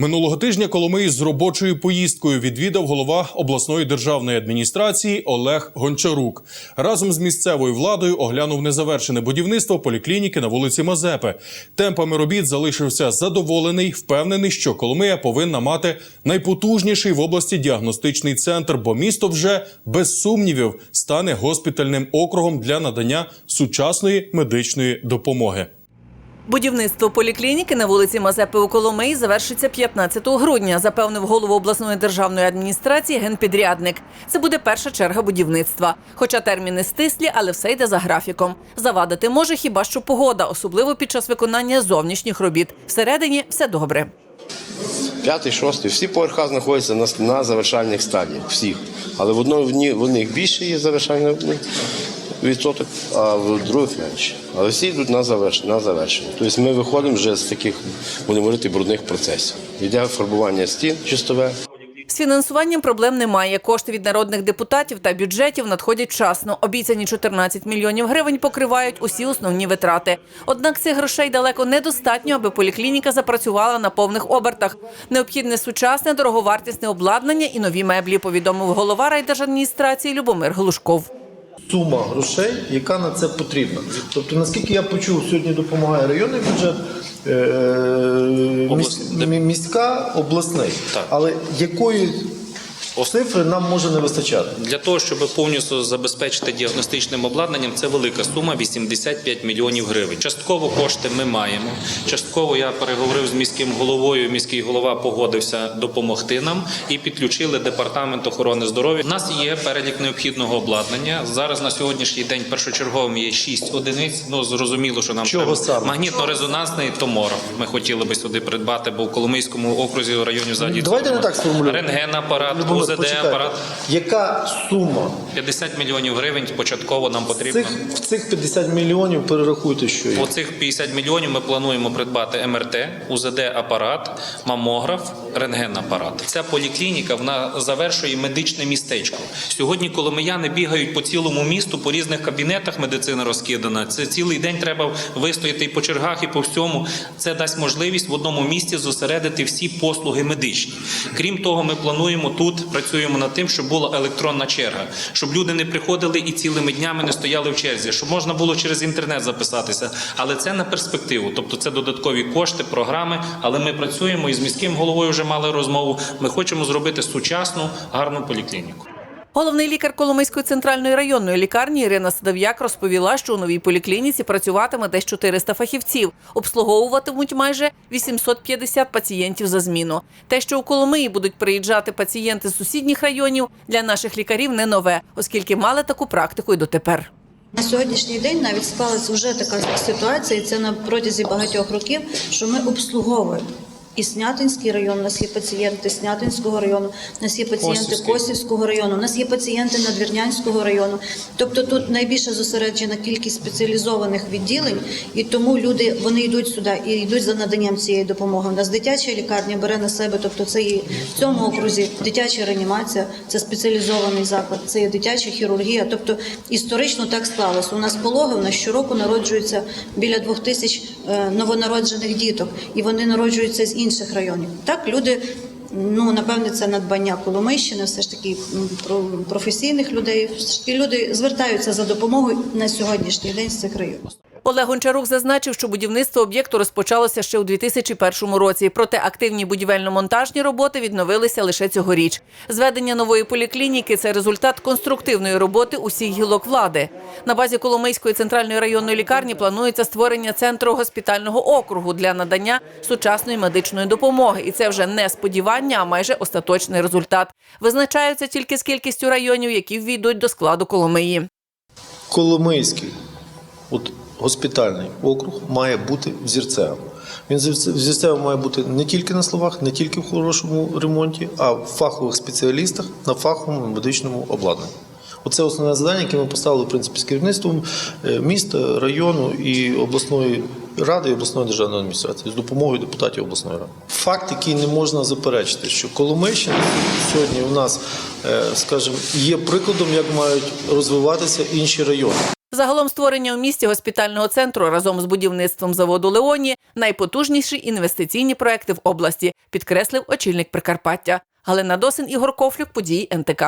Минулого тижня Коломиї з робочою поїздкою відвідав голова обласної державної адміністрації Олег Гончарук. Разом з місцевою владою оглянув незавершене будівництво поліклініки на вулиці Мазепи. Темпами робіт залишився задоволений, впевнений, що Коломия повинна мати найпотужніший в області діагностичний центр, бо місто вже без сумнівів стане госпітальним округом для надання сучасної медичної допомоги. Будівництво поліклініки на вулиці Мазепи у Коломиї завершиться 15 грудня, запевнив голову обласної державної адміністрації генпідрядник. Це буде перша черга будівництва. Хоча терміни стислі, але все йде за графіком. Завадити може хіба що погода, особливо під час виконання зовнішніх робіт. Всередині все добре. П'ятий, шостий, всі поверха знаходяться на, на завершальних стадіях, всіх. Але в одному в них більше є завершальний відсоток, а в других менше. Але всі йдуть на завершення. На завершення. Тобто ми виходимо вже з таких, будемо говорити, брудних процесів. Йде фарбування стін чистове. З фінансуванням проблем немає. Кошти від народних депутатів та бюджетів надходять вчасно. Обіцяні 14 мільйонів гривень покривають усі основні витрати. Однак цих грошей далеко недостатньо, аби поліклініка запрацювала на повних обертах. Необхідне сучасне дороговартісне обладнання і нові меблі. Повідомив голова райдержадміністрації Любомир Глушков. Сума грошей, яка на це потрібна. Тобто, наскільки я почув, сьогодні допомагає районний бюджет, е, міс- мі- міська, обласний. Так. Але якої цифри нам може не вистачати? Для того, щоб повністю забезпечити діагностичним обладнанням, це велика сума 85 мільйонів гривень. Частково кошти ми маємо. Частково я переговорив з міським головою. Міський голова погодився допомогти нам і підключили департамент охорони здоров'я. У нас є перелік необхідного обладнання. Зараз на сьогоднішній день першочерговим є 6 одиниць. Ну зрозуміло, що нам Чого саме? магнітно-резонансний томограф. Ми хотіли би сюди придбати, бо в Коломийському окрузі в районі взагалі Давайте не так сформулюємо. Рентген-апарат, Любомир, УЗД почекайте. апарат. Яка сума 50 мільйонів гривень початково нам потрібно. цих, в цих 50 мільйонів перерахуйте, що є. У цих 50 мільйонів ми плануємо придбати МРТ, УЗД-апарат, мамограф, рентген-апарат. Ця поліклініка вона завершує медичне містечко. Сьогодні коломияни бігають по цілому місту, по різних кабінетах медицина розкидана. Це цілий день треба вистояти і по чергах, і по всьому. Це дасть можливість в одному місці зосередити всі послуги медичні. Крім того, ми плануємо тут працюємо над тим, щоб була електронна черга, щоб люди не приходили і цілими днями не стояли в черзі, щоб можна було через інтернет записатися. Але це на перспективу, тобто це додаткові кошти, програми. Але ми працюємо і з міським головою вже мали розмову. Ми хочемо зробити сучасну гарну поліклініку. Головний лікар Коломийської центральної районної лікарні Ірина Садов'як розповіла, що у новій поліклініці працюватиме десь 400 фахівців. Обслуговуватимуть майже 850 пацієнтів за зміну. Те, що у Коломиї будуть приїжджати пацієнти з сусідніх районів, для наших лікарів не нове, оскільки мали таку практику й дотепер. На сьогоднішній день навіть склалася вже така ситуація, і це на протязі багатьох років, що ми обслуговуємо. І Снятинський район, у нас є пацієнти Снятинського району, у нас є пацієнти Косівський. Косівського району, у нас є пацієнти Надвірнянського району. Тобто тут найбільша зосереджена кількість спеціалізованих відділень, і тому люди вони йдуть сюди і йдуть за наданням цієї допомоги. У нас дитяча лікарня бере на себе, тобто це є в цьому окрузі дитяча реанімація, це спеціалізований заклад, це є дитяча хірургія. Тобто історично так склалося. У нас пологи, у нас щороку народжується біля двох тисяч е, новонароджених діток, і вони народжуються з інших районів. Так люди. Ну, напевне, це надбання Коломийщини, все ж таки професійних людей. Все ж таки люди звертаються за допомогою на сьогоднішній день з цих районів. Олег Гончарук зазначив, що будівництво об'єкту розпочалося ще у 2001 році. Проте активні будівельно-монтажні роботи відновилися лише цьогоріч. Зведення нової поліклініки це результат конструктивної роботи усіх гілок влади. На базі Коломийської центральної районної лікарні планується створення центру госпітального округу для надання сучасної медичної допомоги. І це вже не сподівання, а майже остаточний результат. Визначаються тільки з кількістю районів, які ввійдуть до складу Коломиї. Коломийський госпітальний округ має бути взірцевим. Він взірце- взірцевим має бути не тільки на словах, не тільки в хорошому ремонті, а в фахових спеціалістах на фаховому медичному обладнанні. Оце основне завдання, яке ми поставили в принципі з керівництвом е, міста, району і обласної ради і обласної державної адміністрації з допомогою депутатів обласної ради. Факт, який не можна заперечити, що Коломийщина сьогодні у нас, е, скажімо, є прикладом, як мають розвиватися інші райони. Загалом створення у місті госпітального центру разом з будівництвом заводу Леоні найпотужніші інвестиційні проекти в області, підкреслив очільник Прикарпаття. Галина Досин, Ігор Кофлюк, події НТК.